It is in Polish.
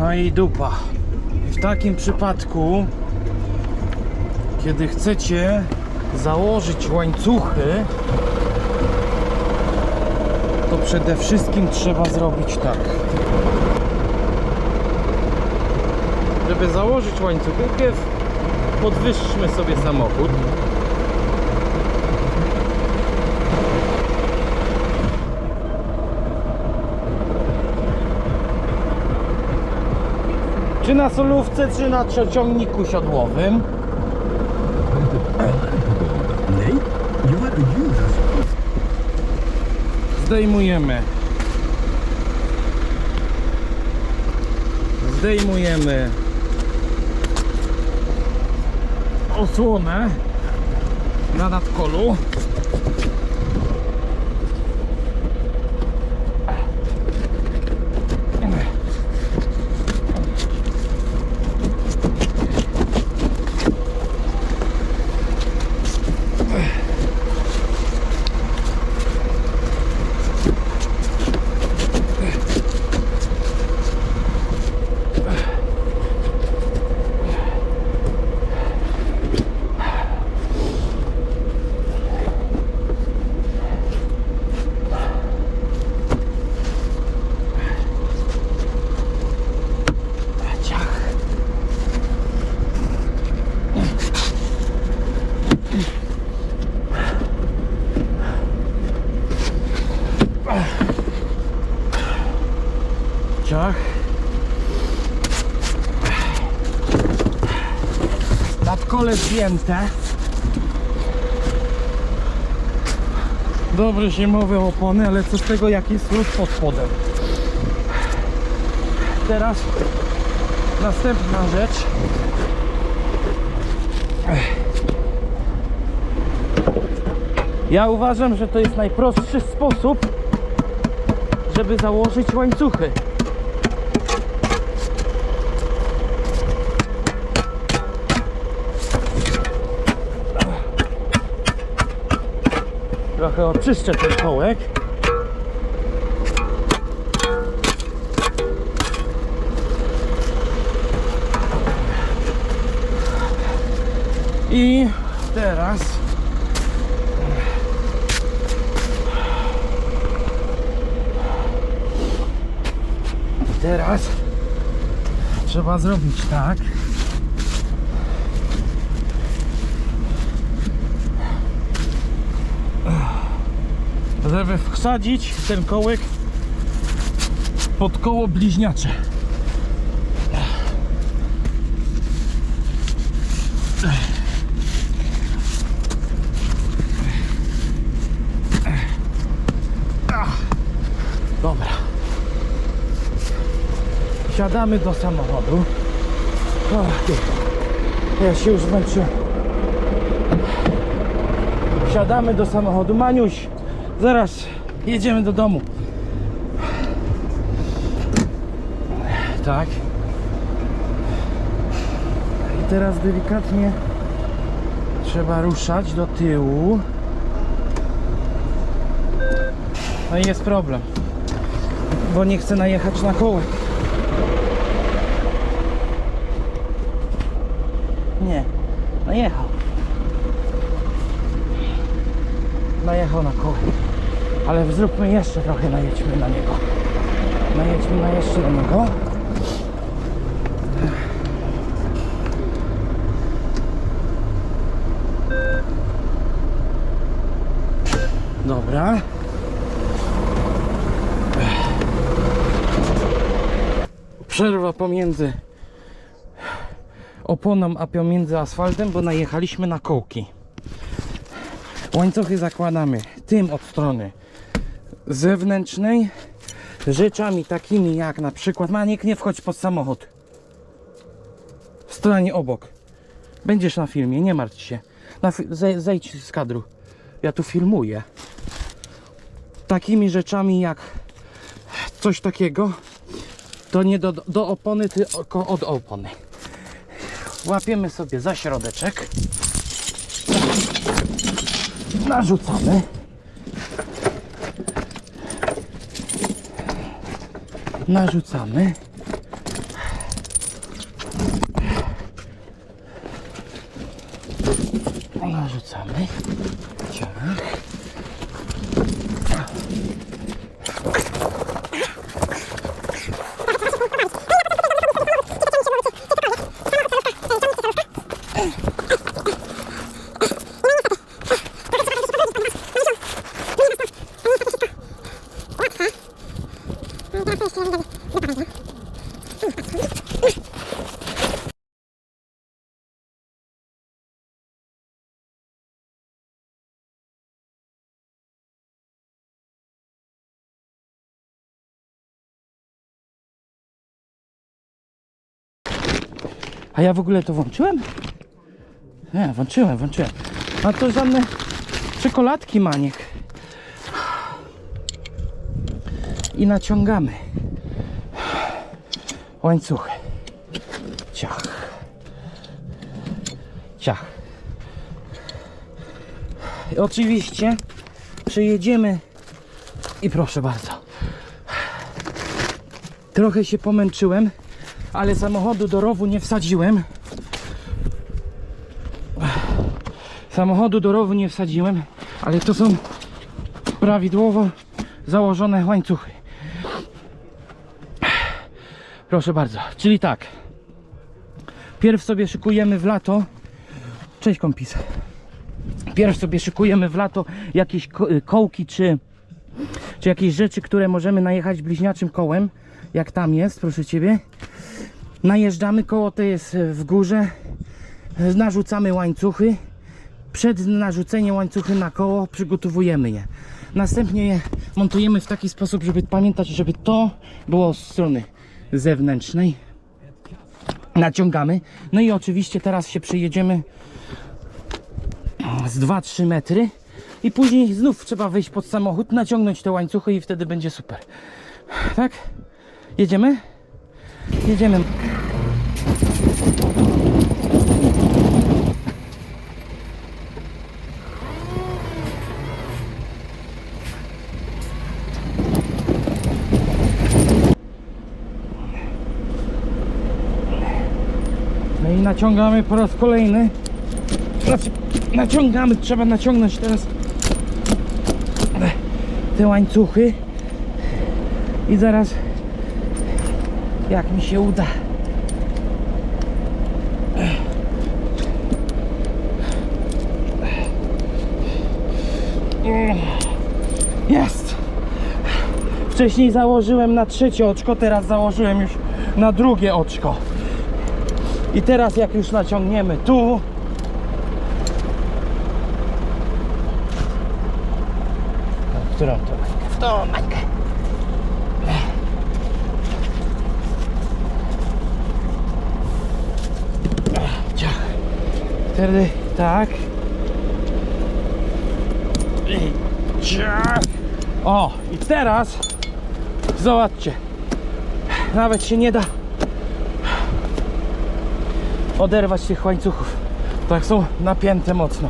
No i dupa. W takim przypadku, kiedy chcecie założyć łańcuchy, to przede wszystkim trzeba zrobić tak. Żeby założyć łańcuchy, najpierw podwyższmy sobie samochód. Czy na solówce, czy na ciągniku siodłowym. Zdejmujemy. Zdejmujemy osłonę na nadkolu. Ciach. Ciach. Nadkole zdjęte. Dobre zimowe opony, ale co z tego jak jest lód pod spodem. Teraz Następna rzecz. Ja uważam, że to jest najprostszy sposób, żeby założyć łańcuchy. Trochę oczyszczę ten kołek. I teraz teraz trzeba zrobić tak żeby wsadzić ten kołek pod koło bliźniacze Dobra. Siadamy do samochodu. Ja się już zmęczyłem. Siadamy do samochodu. Maniuś, zaraz jedziemy do domu. Tak. I teraz delikatnie trzeba ruszać do tyłu. No i jest problem, bo nie chcę najechać na kołek. Nie, najechał. Najechał na kołek. Ale zróbmy jeszcze trochę, najedźmy na niego. Najedźmy na jeszcze na niego. Dobra. przerwa pomiędzy oponą a pomiędzy asfaltem, bo najechaliśmy na kołki. Łańcuchy zakładamy tym od strony zewnętrznej. Rzeczami takimi jak na przykład Maniek nie wchodź pod samochód. W stronie obok. Będziesz na filmie, nie martw się. Zejdź z kadru. Ja tu filmuję. Takimi rzeczami jak coś takiego to nie do, do opony, tylko od opony. Łapiemy sobie za środeczek narzucamy. Narzucamy. Narzucamy. Ciąg. A ja w ogóle to włączyłem? Nie, włączyłem, włączyłem. A to żadne czekoladki maniek. I naciągamy łańcuchy. Ciach. Ciach. I oczywiście przejedziemy i proszę bardzo. Trochę się pomęczyłem, ale samochodu do rowu nie wsadziłem. Samochodu do rowu nie wsadziłem, ale to są prawidłowo założone łańcuchy. Proszę bardzo, czyli tak. Pierw sobie szykujemy w lato. Cześć kąpis. Pierw sobie szykujemy w lato jakieś ko- kołki czy, czy jakieś rzeczy, które możemy najechać bliźniaczym kołem. Jak tam jest, proszę ciebie. Najeżdżamy, koło to jest w górze. Narzucamy łańcuchy. Przed narzuceniem łańcuchy na koło przygotowujemy je. Następnie je montujemy w taki sposób, żeby pamiętać, żeby to było z strony zewnętrznej. Naciągamy. No i oczywiście teraz się przejedziemy z 2-3 metry i później znów trzeba wejść pod samochód, naciągnąć te łańcuchy i wtedy będzie super. Tak? Jedziemy? Jedziemy. No i naciągamy po raz kolejny. Znaczy, naciągamy, trzeba naciągnąć teraz te łańcuchy. I zaraz, jak mi się uda. Jest! Wcześniej założyłem na trzecie oczko, teraz założyłem już na drugie oczko. I teraz jak już naciągniemy tu którą to? W tą mańkę Ciach Wtedy tak I ciach O i teraz Zobaczcie Nawet się nie da oderwać tych łańcuchów. Tak są napięte mocno.